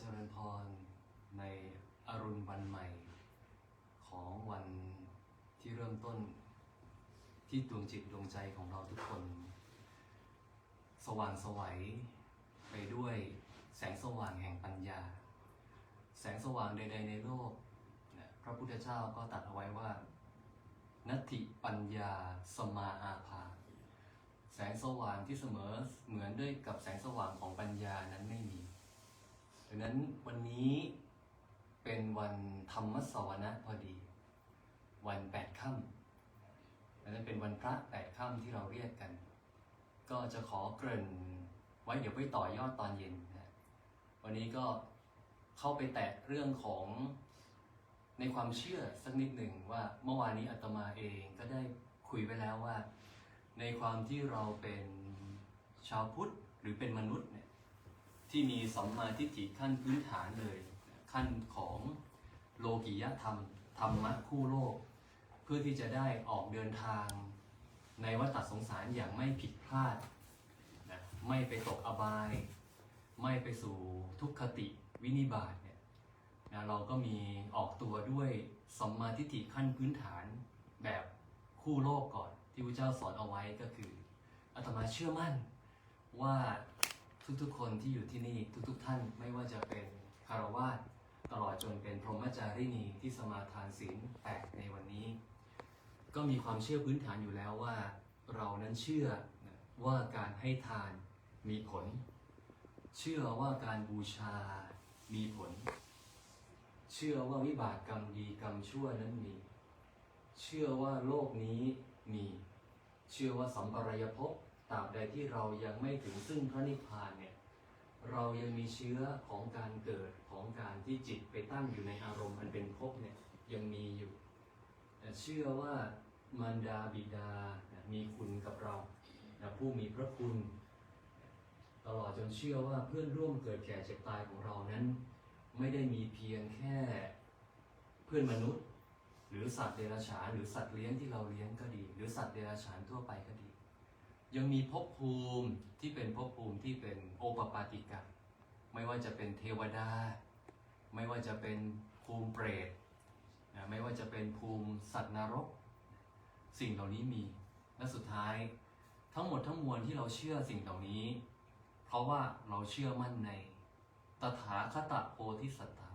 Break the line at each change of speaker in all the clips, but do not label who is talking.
เจริญพรในอรุณวันใหม่ ของวันที่เริ่มต้น ที่ดวงจิตดวงใจของเราทุกคน สว่างสวัยไปด้วยแสงสว่างแห่งปัญญา แสงสว่างใด ๆ ในโลก พระพุทธเจ้าก็ตรัดเอาไว้ว่านัตถิปัญญาสมาอาภา แสงสว่างที่เสมอเหมือนด้วยกับแสงสว่างของปัญญานั้นไม่มี งนั้นวันนี้เป็นวันธรรมสวนะพอดี วันแปดค่ำดังนั้นเป็นวันพระแปดค่ำที่เราเรียกกัน ก็จะขอเกริ่นไว้เดี๋ยวไปต่อยอดตอนเย็นนะวันนี้ก็เข้าไปแตะเรื่องของในความเชื่อสักนิดหนึ่งว่าเมื่อวานนี้อาตมาเองก็ได้คุยไว้แล้วว่า ในความที่เราเป็นชาวพุทธหรือเป็นมนุษย์น ที่มีสัมมาทิฏฐิขั้นพื้นฐานเลย ขั้นของโลกิยธรรมธรรมะคู่โลก เพื่อที่จะได้ออกเดินทาง ในวัฏสงสารอย่างไม่ผิดพลาดนะไม่ไปตกอบาย ไม่ไปสู่ทุกขติวินิบาตเนี่ยนะเราก็มีออกตัวด้วยสัมมาทิฏฐิขั้นพื้นฐานแบบคู่โลกก่อนที่พระเจ้าสอนเอาไว้ก็คืออาตมาเชื่อมั่นว่า ทุกๆ คนที่อยู่ที่นี่ทุกๆ ท่านไม่ว่าจะเป็นคารวาสตลอดจนเป็นพรหมจารีนีที่สมาทานศีลแปดในวันนี้ ก็มีความเชื่อพื้นฐานอยู่แล้วว่า เรานั้นเชื่อว่าการให้ทานมีผล เชื่อว่าการบูชามีผล เชื่อว่าวิบากกรรมดีกรรมชั่วนั้นมี เชื่อว่าโลกนี้มี เชื่อว่าสัมปรายภพ ตราบใดที่เรายังไม่ถึงซึ่งพระนิพพานเนี่ยเรายังมีเชื้อของการเกิดของการที่จิตไปตั้งอยู่ในอารมณ์อันเป็นภพเนี่ยยังมีอยู่แต่เชื่อว่ามารดาบิดามีคุณกับเราผู้มีพระคุณ ตลอดจนเชื่อว่าเพื่อนร่วมเกิดแก่เจ็บตายของเรานั้น ไม่ได้มีเพียงแค่เพื่อนมนุษย์ หรือสัตว์เดรัจฉานหรือสัตว์เลี้ยงที่เราเลี้ยงก็ดี หรือสัตว์เดรัจฉานทั่วไปก็ดี ยังมีภพภูมิที่เป็นภพภูมิที่เป็นโอปปาติกะ ไม่ว่าจะเป็นเทวดา ไม่ว่าจะเป็นภูมิเปรตนะไม่ว่าจะเป็นภูมิสัตว์นรก สิ่งเหล่านี้มีและสุดท้ายทั้งหมดทั้งมวลที่เราเชื่อสิ่งเหล่านี้ เพราะว่าเราเชื่อมั่นในตถาคตโพธิสัตตา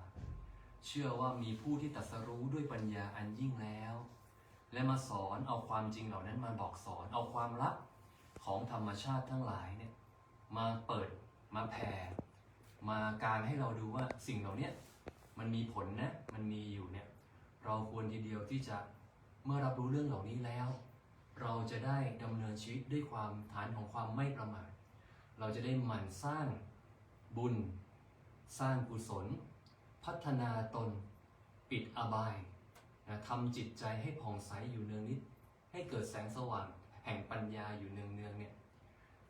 เชื่อว่ามีผู้ที่ตรัสรู้ด้วยปัญญาอันยิ่งแล้ว และมาสอนเอาความจริงเหล่านั้นมาบอกสอนเอาความลับ ของธรรมชาติทั้งหลายเนี่ยมาเปิดมาแผ่มาการให้เราดูว่าสิ่งเหล่านี้มันมีผลนะมันมีอยู่เนี่ยเราควรทีเดียวที่จะเมื่อรับรู้เรื่องเหล่านี้แล้ว เราจะได้ดำเนินชีวิตด้วยความฐานของความไม่ประมาทเราจะได้หมั่นสร้างบุญ สร้างกุศล พัฒนาตน ปิดอบายนะทำจิตใจให้ผ่องใสอยู่เนืองนิด ให้เกิดแสงสว่าง แห่งปัญญาอยู่เนืองเนืองๆเนี่ย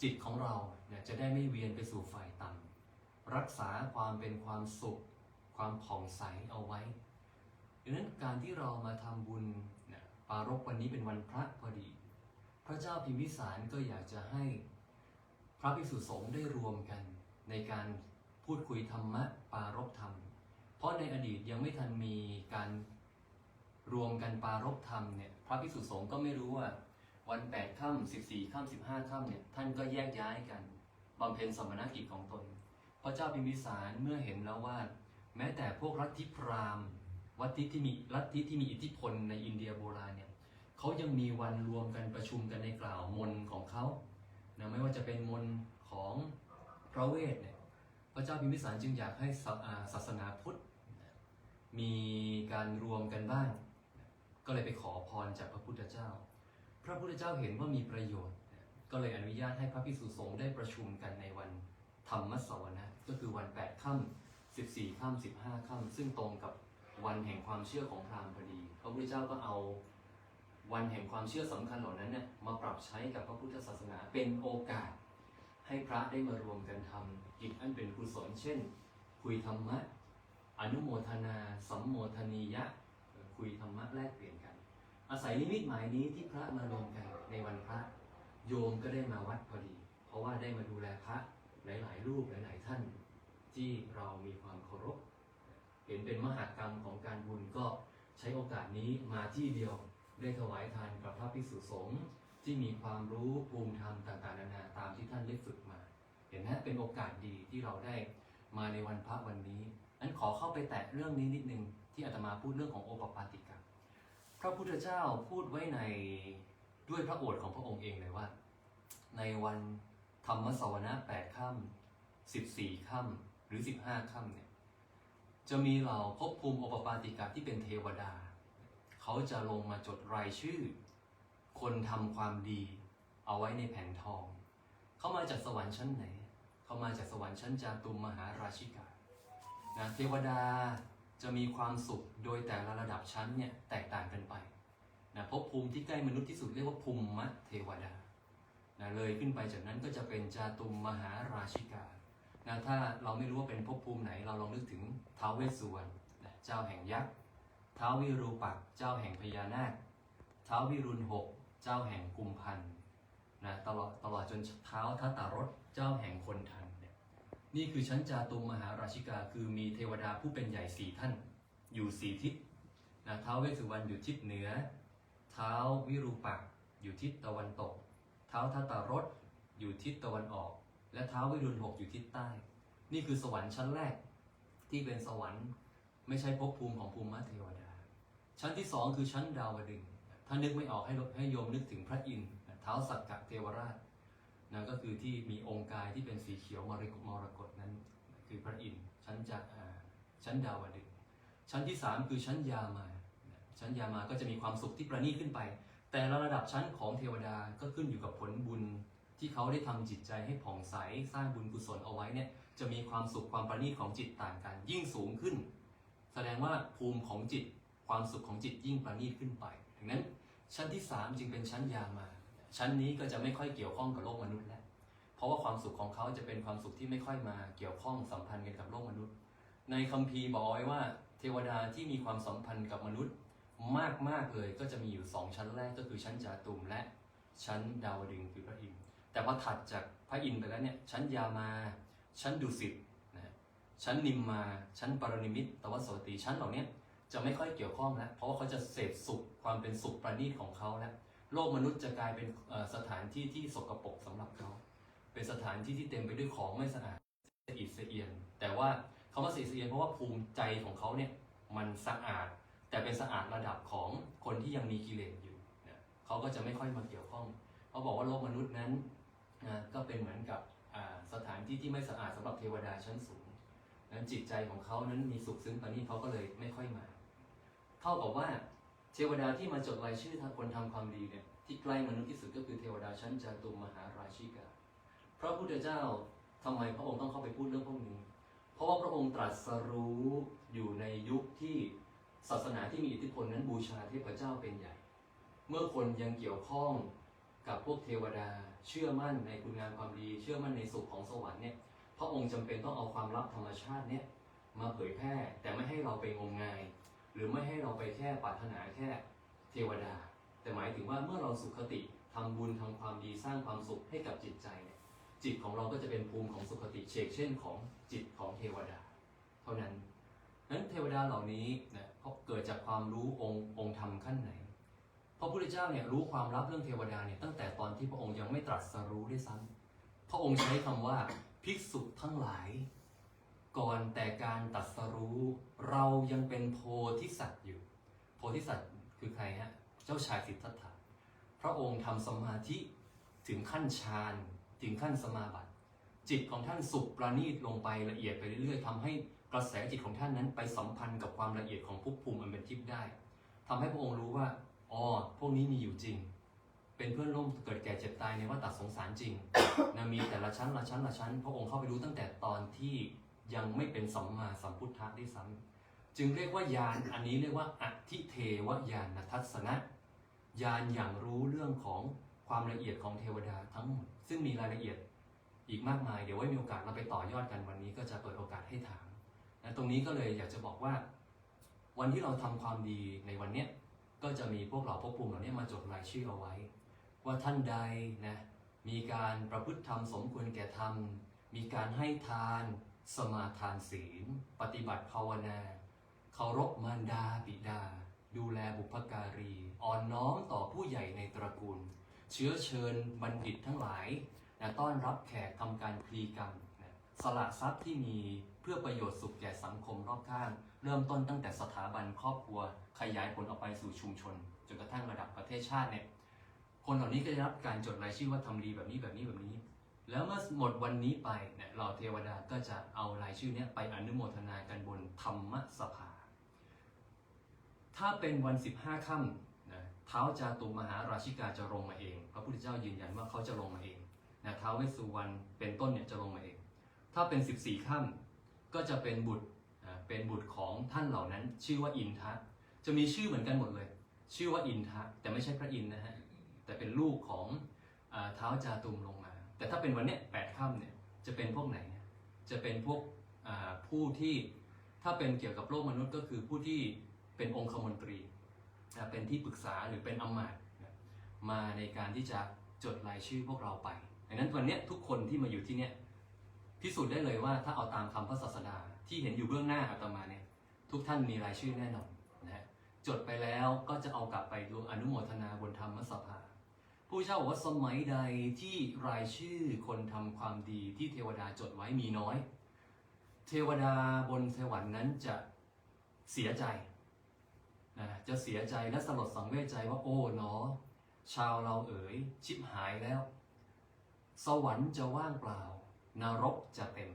จิตของเราเนี่ยจะได้ไม่เวียนไปสู่ฝ่ายต่ำรักษาความเป็นความสุข ความผ่องใสเอาไว้ดังนั้นการที่เรามาทำบุญเนี่ยปารกวันนี้เป็นวันพระพอดี พระเจ้าพิมพิสารก็อยากจะให้พระภิกษุสงฆ์ได้รวมกัน ในการพูดคุยธรรมะปารกธรรม เพราะในอดีตยังไม่ทันมีการรวมกันปารกธรรมเนี่ยพระภิกษุสงฆ์ก็ไม่รู้ว่า วันแปดค่ำสิบสี่ค่ำสิบห้าค่ำเนี่ยท่านก็แยกย้ายกันบำเพ็ญสมณกิจของตน พระเจ้าพิมพิสารเมื่อเห็นแล้วว่า แม้แต่พวกลัทธิพราหมณ์วัดที่ที่มีลัทธิที่มีอิทธิพลในอินเดียโบราณเนี่ยเขายังมีวันรวมกันประชุมกันในกล่าวมนของเขานะไม่ว่าจะเป็นมนของพระเวทเนี่ยพระเจ้าพิมพิสารจึงอยากให้ศาสนาพุทธ มีการรวมกันบ้าง ก็เลยไปขอพรจากพระพุทธเจ้า พระพุทธเจ้าเห็นว่ามีประโยชน์ ก็เลยอนุญาตให้พระภิกษุสงฆ์ได้ประชุมกันในวันธรรมสวนะก็คือวันแปดค่ำ 14 ค่ำ 15 ค่ำ ซึ่งตรงกับวันแห่งความเชื่อของพราหมณ์พอดี พระพุทธเจ้าก็เอาวันแห่งความเชื่อสำคัญเหล่านั้นเนี่ยมาปรับใช้กับพระพุทธศาสนาเป็นโอกาส ให้พระได้มารวมกันทำกิจอันเป็นกุศลเช่น คุยธรรมะ อนุโมทนา สัมโมทนียะ คุยธรรมะแลกเปลี่ยน อาศัยนิมิตหมายนี้ที่พระมารวมกันในวันพระ โยมก็ได้มาวัดพอดี เพราะว่าได้มาดูแลพระหลาย ๆ รูปหลาย ๆ ท่าน ที่เรามีความเคารพ เห็นเป็นมหากรรมของการบุญก็ใช้โอกาสนี้มาที่เดียวได้ถวายทานกับพระภิกษุสงฆ์ที่มีความรู้ภูมิธรรมต่างๆนานาตามที่ท่านได้ฝึกมา เห็นไหมเป็นโอกาสดีที่เราได้มาในวันพระวันนี้นั้นขอเข้าไปแตะเรื่องนี้นิดนึงที่อาตมาพูดเรื่องของโอปปาติกะ พระพุทธเจ้าพูดไว้ในด้วยพระโอษฐ์ของพระองค์เองเลยว่า ในวันธรรมสวนะแปดค่ำสิบสี่ค่ำหรือสิบห้าค่ำเนี่ยจะมีเหล่าภพภูมิอปปาติกะที่เป็นเทวดา เขาจะลงมาจดรายชื่อ คนทำความดี เอาไว้ในแผ่นทอง เขามาจากสวรรค์ชั้นไหน เขามาจากสวรรค์ชั้นจาตุมมหาราชิกานะเทวดา จะมีความสุขโดยแต่ละระดับชั้นเนี่ยแตกต่างกันไปนะภพภูมิที่ใกล้มนุษย์ที่สุดเรียกว่าภูมิมะเทวดานะเลยขึ้นไปจากนั้นก็จะเป็นจาตุมมหาราชิกานะถ้าเราไม่รู้ว่าเป็นภพภูมิไหน เราลองนึกถึงท้าวเวสสุวรรณนะเจ้าแห่งยักษ์ท้าววิรูปักษ์เจ้าแห่งพญานาคท้าววิรุณหกเจ้าแห่งกุมพันนะตลอดตลอดจนเท้าทัตตารถเจ้าแห่งคนทัน นี่คือชั้นจาตุมมหาราชิกา คือมีเทวดาผู้เป็นใหญ่สี่ท่าน อยู่สี่ทิศนะท้าวเวสสุวรรณอยู่ทิศเหนือท้าววิรูปักษ์อยู่ทิศตะวันตกท้าวทัตตารถอยู่ทิศตะวันออก และท้าววิรุณหกอยู่ทิศใต้ นี่คือสวรรค์ชั้นแรก ที่เป็นสวรรค์ไม่ใช่ภพภูมิของภูมิเทวดา ชั้นที่สองคือชั้นดาวดึงถ้านึกไม่ออกให้ให้โยมนึกถึงพระอินทร์เท้าวสักกะเทวราช นั่นก็คือที่มีองค์กายที่เป็นสีเขียวมรกมรกตนั้น คือพระอินทร์ชั้นจะชั้นดาวดึงชั้นที่สามคือชั้นยามา ชั้นยามาก็จะมีความสุขที่ประณีตขึ้นไป แต่ละระดับชั้นของเทวดาก็ขึ้นอยู่กับผลบุญที่เขาได้ทำจิตใจให้ผ่องใสสร้างบุญกุศลเอาไว้เนี่ยจะมีความสุขความประณีตของจิตต่างกัน ยิ่งสูงขึ้น แสดงว่าภูมิของจิตความสุขของจิตยิ่งประณีตขึ้นไปดังนั้นชั้นที่ 3 จึงเป็นชั้นยามา ชั้นนี้ก็จะไม่ค่อยเกี่ยวข้องกับโลกมนุษย์แล้วเพราะว่าความสุขของเขาจะเป็นความสุขที่ไม่ค่อยมาเกี่ยวข้องสัมพันธ์กันกับโลกมนุษย์ ในคัมภีร์บอกไว้ว่า เทวดาที่มีความสัมพันธ์กับมนุษย์มากมากๆเลยก็จะมีอยู่สองชั้นแรกก็คือชั้นจาตุมและชั้นดาวดึงส์คือพระอินทร์แต่พอถัดจากพระอินทร์ไปแล้วเนี่ยชั้นยามา ชั้นดุสิตนะชั้นนิมมา ชั้นปรนิมิตตวสวตีชั้นเหล่านี้จะไม่ค่อยเกี่ยวข้องแล้วเพราะว่าเขาจะเสพสุขความเป็นสุขประณีตของเขาแล้ว โลกมนุษย์จะกลายเป็นสถานที่ที่สกปรกสำหรับเขา เป็นสถานที่ที่เต็มไปด้วยของไม่สะอาดสะอิดสะเอียน แต่ว่าเขามาสะอิดสะเอียนเพราะว่าภูมิใจของเขาเนี่ยมันสะอาด แต่เป็นสะอาดระดับของคนที่ยังมีกิเลสอยู่นะเขาก็จะไม่ค่อยมาเกี่ยวข้องเขาบอกว่าโลกมนุษย์นั้นนะก็เป็นเหมือนกับสถานที่ที่ไม่สะอาดสำหรับเทวดาชั้นสูงนั้นจิตใจของเขานั้นมีสุขซึ้งปานนี้เขาก็เลยไม่ค่อยมา เท่ากับว่า เทวดาที่มาจดรายชื่อทางคนทำความดีเนี่ยที่ใกล้มนุษย์ที่สุดก็คือเทวดาชั้นจาตุมมหาราชิกาพระพุทธเจ้าทำไมพระองค์ต้องเข้าไปพูดเรื่องพวกนี้ เพราะว่าพระองค์ตรัสรู้อยู่ในยุคที่ศาสนาที่มีอิทธิพลนั้นบูชาเทพเจ้าเป็นใหญ่ เมื่อคนยังเกี่ยวข้องกับพวกเทวดาเชื่อมั่นในคุณงามความดี เชื่อมั่นในสุขของสวรรค์เนี่ยพระองค์จำเป็นต้องเอาความลับธรรมชาติเนี่ยมาเผยแพร่แต่ไม่ให้เราไปงมงาย หรือไม่ให้เราไปแค่ปรารถนาแค่เทวดา แต่หมายถึงว่าเมื่อเราสุขติทำบุญทำความดีสร้างความสุขให้กับจิตใจเนี่ยจิตของเราก็จะเป็นภูมิของสุขติเชกเช่นของจิตของเทวดา เท่านั้นนั้นเทวดาเหล่านี้นะเพราเกิดจากความรู้องค์องค์ธรรมขั้นไหนพระพุทธเจ้าเนี่ยรู้ความลับเรื่องเทวดาเนี่ยตั้งแต่ตอนที่พระองค์ยังไม่ตรัสรู้ด้วยซ้ำพระองค์ใช้คำว่าภิกษุทั้งหลาย ก่อนแต่การตรัสรู้เรายังเป็นโพธิสัตว์อยู่ โพธิสัตว์คือใครฮะเจ้าชายสิทธัตถะพระองค์ทำสมาธิถึงขั้นฌานถึงขั้นสมาบัติ จิตของท่านสุขประณีตลงไปละเอียดไปเรื่อยๆทำให้กระแสจิตของท่านนั้นไปสัมพันธ์กับความละเอียดของภพภูมิอันเป็นทิพย์ได้ทำให้พระองค์รู้ว่าอ๋อพวกนี้มีอยู่จริง เป็นเพื่อนร่วมเกิดแก่เจ็บตายในวัฏสงสารจริงนะมีแต่ละชั้นละชั้นละชั้น พระองค์เข้าไปรู้ตั้งแต่ตอนที่ ยังไม่เป็นสัมมาสัมพุทธะด้วยซ้ำจึงเรียกว่ายานอันนี้เรียกว่าอธิเทวญาณทัศนะญาณอย่างรู้เรื่องของความละเอียดของเทวดาทั้งหมด ซึ่งมีรายละเอียดอีกมากมาย เดี๋ยวไว้มีโอกาสเราไปต่อยอดกันวันนี้ ก็จะเปิดโอกาสให้ถามนะตรงนี้ก็เลยอยากจะบอกว่า วันที่เราทำความดีในวันเนี้ยก็จะมีพวกเราภพภูมิเหล่านี้มาจดรายชื่อเอาไว้ ว่าท่านใดนะมีการประพฤติธรรมสมควรแก่ธรรม มีการให้ทาน สมาทานศีล ปฏิบัติภาวนาเคารพมารดาบิดา ดูแลบุพการี อ่อนน้อมต่อผู้ใหญ่ในตระกูล เชื้อเชิญบัณฑิตทั้งหลายนะต้อนรับแขกทำการพลีกรรมนะสละทรัพย์ที่มีเพื่อประโยชน์สุขแก่สังคมรอบข้าง เริ่มต้นตั้งแต่สถาบันครอบครัว ขยายผลออกไปสู่ชุมชน จนกระทั่งระดับประเทศชาติเนี่ยคนเหล่านี้ก็ได้รับการจดรายชื่อว่าทำดีแบบนี้แบบนี้แบบนี้ แล้วเมื่อหมดวันนี้ไปเนี่ยเราเทวดาก็จะเอารายชื่อเนี้ยไปอนุโมทนากันบนธรรมสภา ถ้าเป็นวัน 15ค่ำนะเท้าจาตุมหาราชิกาจะลงมาเอง พระพุทธเจ้ายืนยันว่าเขาจะลงมาเองนะท้าวเวสสุวรรณเป็นต้นเนี่ยจะลงมาเอง ถ้าเป็น 14ค่ำก็จะเป็นบุตรเป็นบุตรของท่านเหล่านั้น ชื่อว่าอินทะจะมีชื่อเหมือนกันหมดเลย ชื่อว่าอินทะแต่ไม่ใช่พระอินทนะฮะแต่เป็นลูกของเท้าจาตุมลงมา แต่ถ้าเป็นวันเนี้ยแปดค่ำเนี่ยจะเป็นพวกไหน จะเป็นพวกผู้ที่ถ้าเป็นเกี่ยวกับโลกมนุษย์ก็คือผู้ที่เป็นองคมนตรี เป็นที่ปรึกษาหรือเป็นอำมาตย์มาในการที่จะจดรายชื่อพวกเราไปดังนั้นวันนี้ทุกคนที่มาอยู่ที่เนี้ยพิสูจน์ได้เลยว่าถ้าเอาตามคำพระศาสดาที่เห็นอยู่เบื้องหน้าอาตมาเนี่ยทุกท่านมีรายชื่อแน่นอนนะฮะจดไปแล้วก็จะเอากลับไปดูอนุโมทนาบนธรรมสภา ผู้เช่าบอกว่าสมัยใดที่รายชื่อคนทำความดีที่เทวดาจดไว้มีน้อย เทวดาบนสวรรค์นั้นจะเสียใจนะจะเสียใจและสลดสังเวชใจว่าโอ้เนาะชาวเราเอ๋ยชิบหายแล้ว สวรรค์จะว่างเปล่านรกจะเต็ม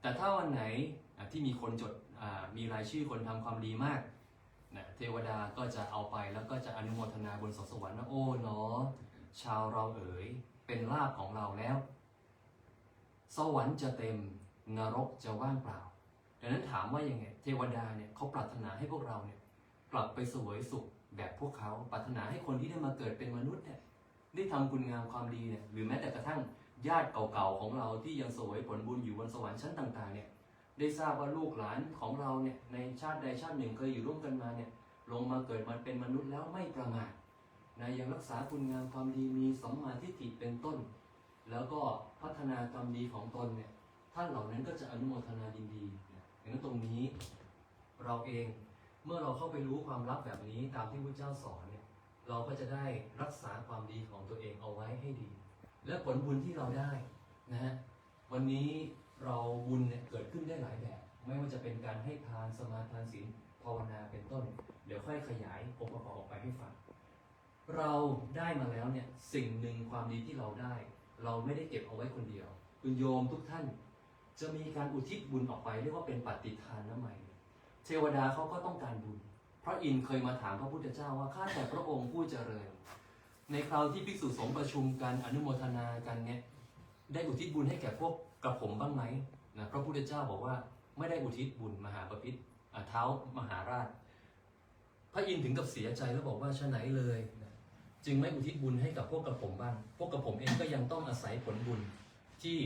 แต่ถ้าวันไหนที่มีคนจดมีรายชื่อคนทำความดีมาก นะเทวดาก็จะเอาไปแล้วก็จะอนุโมทนาบนสสวรรค์ว่าโอ้เนาะชาวเราเอ๋ยเป็นลาภของเราแล้ว สวรรค์จะเต็มนรกจะว่างเปล่าดังนั้นถามว่ายังไงเทวดาเนี่ยเขาปรารถนาให้พวกเราเนี่ยกลับไปสวยสุขแบบพวกเขาปรารถนาให้คนที่ได้มาเกิดเป็นมนุษย์เนี่ยได้ทำคุณงามความดีเนี่ยหรือแม้แต่กระทั่งญาติเก่าๆของเราที่ยังสวยผลบุญอยู่บนสวรรค์ชั้นต่าง ๆเนี่ย ได้ทราบว่าลูกหลานของเราเนี่ยในชาติใดชาติหนึ่งเคยอยู่ร่วมกันมาเนี่ยลงมาเกิดมาเป็นมนุษย์แล้วไม่ประมาทนะยังรักษาคุณงามความดีมีสัมมาทิฏฐิเป็นต้น แล้วก็พัฒนาความดีของตนเนี่ยท่านเหล่านั้นก็จะอนุโมทนายินดีนะดังนั้นตรงนี้เราเองเมื่อเราเข้าไปรู้ความลับแบบนี้ตามที่พระเจ้าสอนเนี่ยเราก็จะได้รักษาความดีของตัวเองเอาไว้ให้ดี และผลบุญที่เราได้นะฮะวันนี้ เราบุญเนี่ยเกิดขึ้นได้หลายแบบ ไม่ว่าจะเป็นการให้ทานสมาทานศีลภาวนาเป็นต้น เดี๋ยวค่อยขยายองค์ประกอบออกไปให้ฟังเราได้มาแล้วเนี่ยสิ่งหนึ่งความดีที่เราได้ เราไม่ได้เก็บเอาไว้คนเดียวคุณโยมทุกท่านจะมีการอุทิศบุญออกไปเรียกว่าเป็นปฏิทานน้ำใหม่เทวดาเขาก็ต้องการบุญ พระอินทร์เคยมาถามพระพุทธเจ้าว่าข้าแต่พระองค์ผู้เจริญ ในคราวที่ภิกษุสงฆ์ประชุมกันอนุโมทนากันเนี่ยได้อุทิศบุญให้แก่พวก กระผมบ้างไหมนะพระพุทธเจ้าบอกว่าไม่ได้อุทิศบุญมหาปพิธเท้ามหาราช พระอินทร์ถึงกับเสียใจแล้วบอกว่าชะไหนเลยนะจึงไม่อุทิศบุญให้กับพวกกระผมบ้าง พวกกระผมเองก็ยังต้องอาศัยผลบุญที่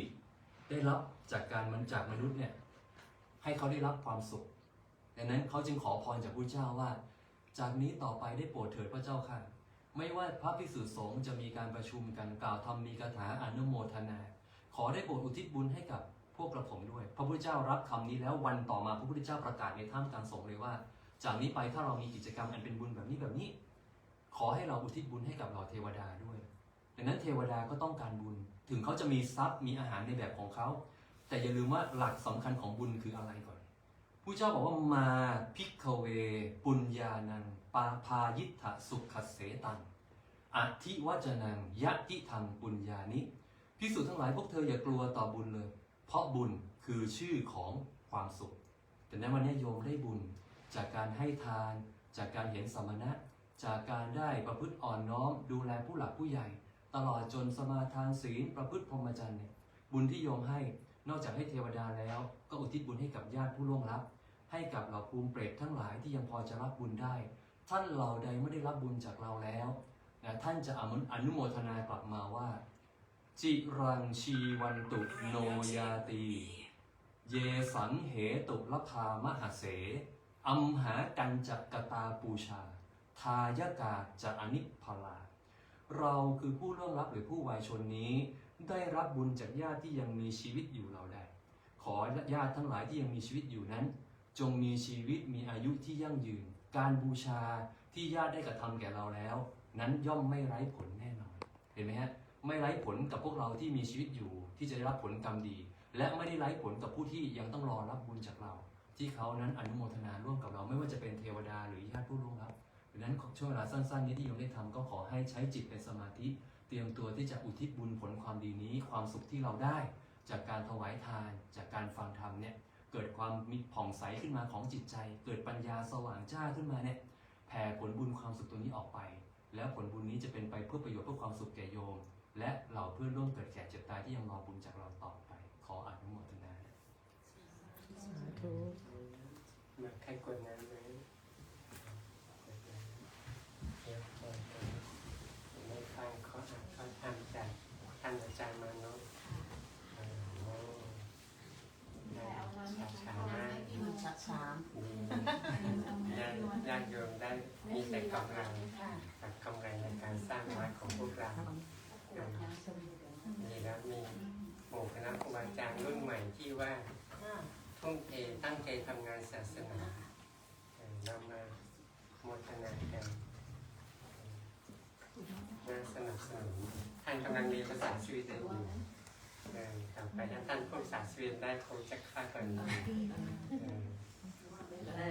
ได้รับจากการมันจากมนุษย์เนี่ยให้เขาได้รับความสุขดังนั้นเขาจึงขอพรจากพระเจ้าว่า จากนี้ต่อไปได้โปรดเถิดพระเจ้าค่ะ ไม่ว่าพระภิกษุสงฆ์จะมีการประชุมกันกล่าวทำมีคาถาอนุโมทนา ขอได้โปรดอุทิศบุญให้กับพวกกระผมด้วย พระพุทธเจ้ารับคำนี้แล้ววันต่อมาพระพุทธเจ้าประกาศในท่ามกลางสงฆ์เลยว่า จากนี้ไปถ้าเรามีกิจกรรมอันเป็นบุญแบบนี้แบบนี้ ขอให้เราอุทิศบุญให้กับเหล่าเทวดาด้วยดังนั้นเทวดาก็ต้องการบุญ ถึงเขาจะมีทรัพย์มีอาหารในแบบของเขา แต่อย่าลืมว่าหลักสำคัญของบุญคืออะไรก่อนผู้เจ้าบอกว่ามาพิกเว ปุญญานังปาพายิทธสุขเสตังอธิวจนังยะติธรรมปุญญานิ พิสูจน์ทั้งหลายพวกเธออย่ากลัวต่อบุญเลย เพราะบุญคือชื่อของความสุข แต่ในวันนี้โยมได้บุญ จากการให้ทาน จากการเห็นสมณะ จากการได้ประพฤติอ่อนน้อม ดูแลผู้หลักผู้ใหญ่ ตลอดจนสมาทานศีลประพฤติพรหมจรรย์เนี่ยบุญที่โยมให้นอกจากให้เทวดาแล้ว ก็อุทิศบุญให้กับญาติผู้ล่วงลับ ให้กับเหล่าภูมิเปรตทั้งหลายที่ยังพอจะรับบุญได้ ท่านเหล่าใดไม่ได้รับบุญจากเราแล้วนะท่านจะอนุโมทนากลับมาว่า จิรังชีวันตุโนยาตี เยสังเหตุลพามหาเส อัมหากันจักกตาปูชา ทายกาจะอนิพพลา เราคือผู้ล่วงลับหรือผู้วายชนนี้ ได้รับบุญจากญาติที่ยังมีชีวิตอยู่เราได้ข
ขอญาติทั้งหลายที่ยังมีชีวิตอยู่นั้น จงมีชีวิตมีอายุที่ยั่งยืน การบูชาที่ญาติได้กระทำแก่เราแล้ว นั้นย่อมไม่ไร้ผลแน่นอน เห็นไหมฮะ ไม่ไร้ผลกับพวกเราที่มีชีวิตอยู่ที่จะได้รับผลกรรมดี และไม่ได้ไร้ผลกับผู้ที่ยังต้องรอรับบุญจากเรา ที่เขานั้นอนุโมทนาร่วมกับเรา ไม่ว่าจะเป็นเทวดาหรือญาติผู้ล่วงลับดังนั้นช่วงเวลาสั้นๆนี้ที่โยมได้ทำก็ขอให้ใช้จิตเป็นสมาธิ เตรียมตัวที่จะอุทิศบุญผลความดีนี้ ความสุขที่เราได้ จากการถวายทาน จากการฟังธรรมเนี่ยเกิดความมีผ่องใสขึ้นมาของจิตใจ เกิดปัญญาสว่างจ้าขึ้นมาเนี่ยแผ่ผลบุญความสุขตัวนี้ออกไป แล้วผลบุญนี้จะเป็นไปเพื่อประโยชน์เพื่อความสุขแก่โยม และเหล่าเพื่อนร่วมเกิดแก่เจ็บตายที่ยังรอบุญจากเราต่อไป ขออนุโมทนา
สาธุ
มาใครกดน้ำไหมเดี๋ยวเปิดกันในฟังเขาอ่านเขาทำจากท่านอาจารย์มาเนาะเออโอ้ได้ชาชามาก
มันชะชาม
ดีญาติญาติโยมได้มีแต่กำลังกับกำลังในการสร้างวัดของพวกเราดีแล้วมีหมู่คณะครูบาอาจารย์รุ่นใหม่ที่ ว่าทุ่มเทตั้งใจทำงานศาสนาเออเรามาโมทนากันน่าสนับสนุนท่านกำลังเรียนภาษาสวีเดนอยู่เออต่อไปถ้าท่านพูดภาษาสวีเดนได้คงจะค่ากันเออ
ได้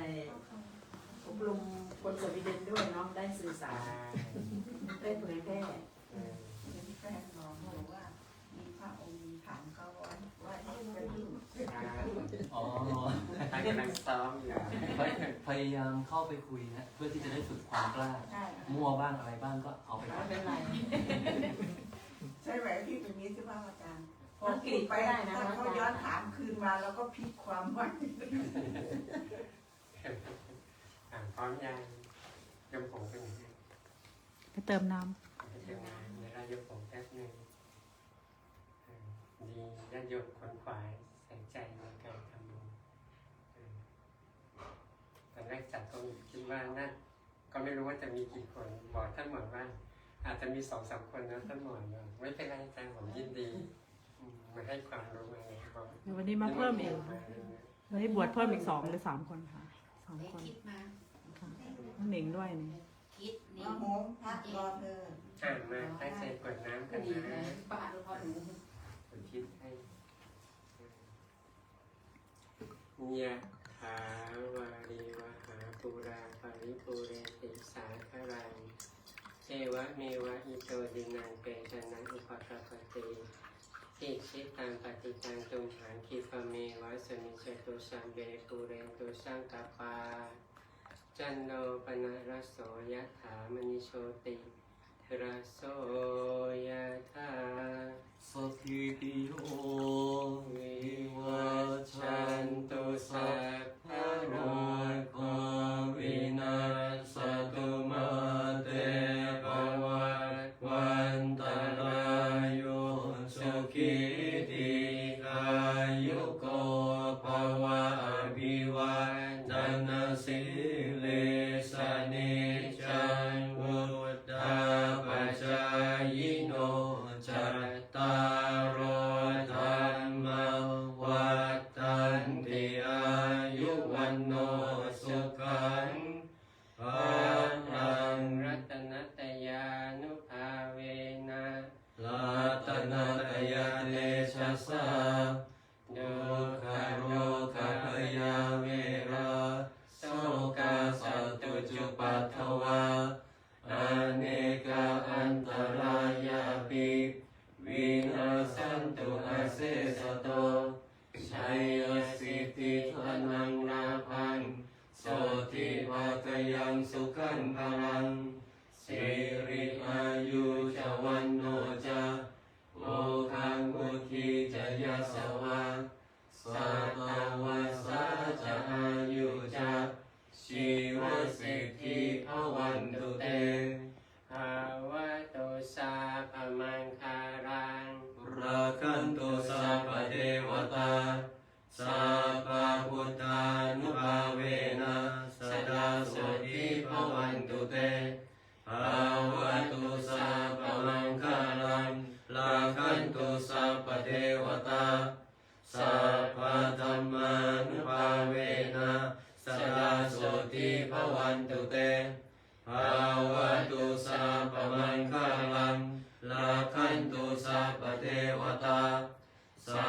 อบรมคนสวีเดนด้วยเนาะได้สื่อสา
ใช่
รได้เผยแพร่
เออ
เป็นแฟนน้องบอกว่ามีพระองค์ถามเขาว่าว่าเอ๊ะไปยุ่ง
ใช่
อ๋อ
ท่านกำลังซ้อมอยู่
พยายามเข้าไปคุยนะเพื่อที่จะได้ฝึกความกล้า
ใช่
มั่วบ้างอะไรบ้างก็เอาไปก่อ
ไม่
น
เป็นไร ใช่ไหมที่เป็นนี้ใช่ไหมอาจารย์พอ
อังก
พู
ฤ
ด
ษ
ไป
ก็ได้นะ
ถ้า
อา
เขา
จารย์
ย้อนถามคืนมาแล้วก็พลิกความว่า
อ่าพร้อมยังยมผมเป็นยังไง
ไปเติมน้
ไปเที่ยวงานในรายยมผมแป๊บหนึงเออดีญาติโยมคนขวายใส่ใจในการทำบุญเออ ตอนแรกจัดก็คิดว่าน่าก็ไม่รู้ว่าจะมีกี่คนบอกท่านหมอว่า อาจจะมีสองสามคนนะท่านหมอบอกไม่เป็นไรอาจารย์ผมยินดีอืมมาให้ความรู้มาเลยบอกำ
เดี๋ยววันนี้มาเพิ่มอีกวันนี้บวชเพิ่มอีกสองหรือสามคนค่ะสอง
ได้
คน
คิดมา
ค่ะน้องหนิงด้วยนี่
คิดนี่
มาโหมพระรอเธอ
อ่านมาตั้งใจกดน้ำกัน
ดี
นะ
นะป้าหลวงพ่อหนู
อุทิศให้ยะถาวาริวหา ปูราปาริปูเรติสาคารังเอวะเมวะอิโตดินังเปตนะอุปกปปติอิชิตังปฏิตังตุมหังคิปะเมวะสมิจตุสัมเบปูเรตุสังกปา จันโนปนะรโสยะถามณิโชติระโสยะถา
สถิติโย
สนาสุติพวันตุเตภาวะตุสาปัมังคลังลาคันตุสาปเทวตาสา